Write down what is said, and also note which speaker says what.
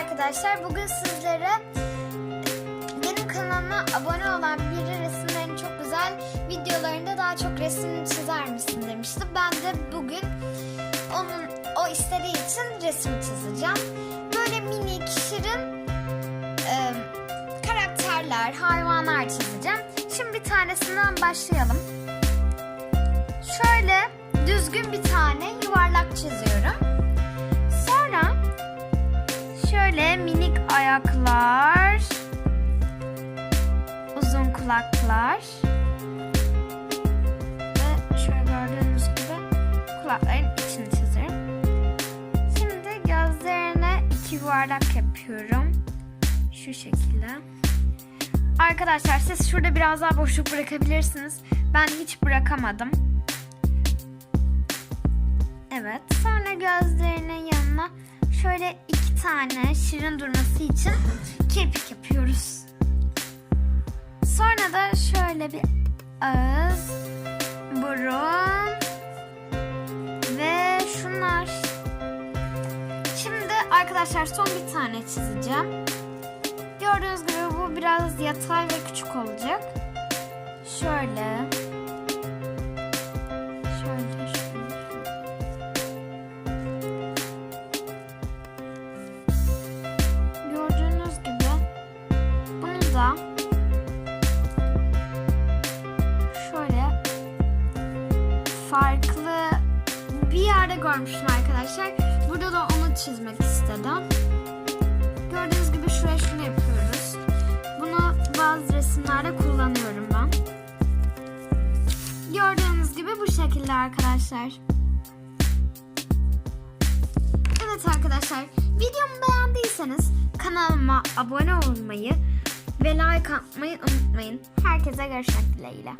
Speaker 1: arkadaşlar. Bugün sizlere benim kanalıma abone olan biri resimlerini çok güzel videolarında daha çok resim çizer misin demişti. Ben de bugün onun o istediği için resim çizeceğim. Böyle minik, şirin e, karakterler, hayvanlar çizeceğim. Şimdi bir tanesinden başlayalım. Şöyle düzgün bir tane yuvarlak çiziyorum. Minik ayaklar, uzun kulaklar ve şöyle gördüğünüz gibi kulakların içini çizerim. Şimdi gözlerine iki yuvarlak yapıyorum. Şu şekilde. Arkadaşlar siz şurada biraz daha boşluk bırakabilirsiniz. Ben hiç bırakamadım. Evet. Sonra gözlerinin yanına şöyle iki tane şirin durması için kirpik yapıyoruz. Sonra da şöyle bir ağız, burun ve şunlar. Şimdi arkadaşlar son bir tane çizeceğim. Gördüğünüz gibi bu biraz yatay ve küçük olacak. Şöyle bunu da şöyle farklı bir yerde görmüştüm arkadaşlar. Burada da onu çizmek istedim. Gördüğünüz gibi şuraya şunu yapıyoruz. Bunu bazı resimlerde kullanıyorum ben. Gördüğünüz gibi bu şekilde arkadaşlar. Evet arkadaşlar videomu beğendiyseniz kanalıma abone olmayı ve like atmayı unutmayın. Herkese görüşmek dileğiyle.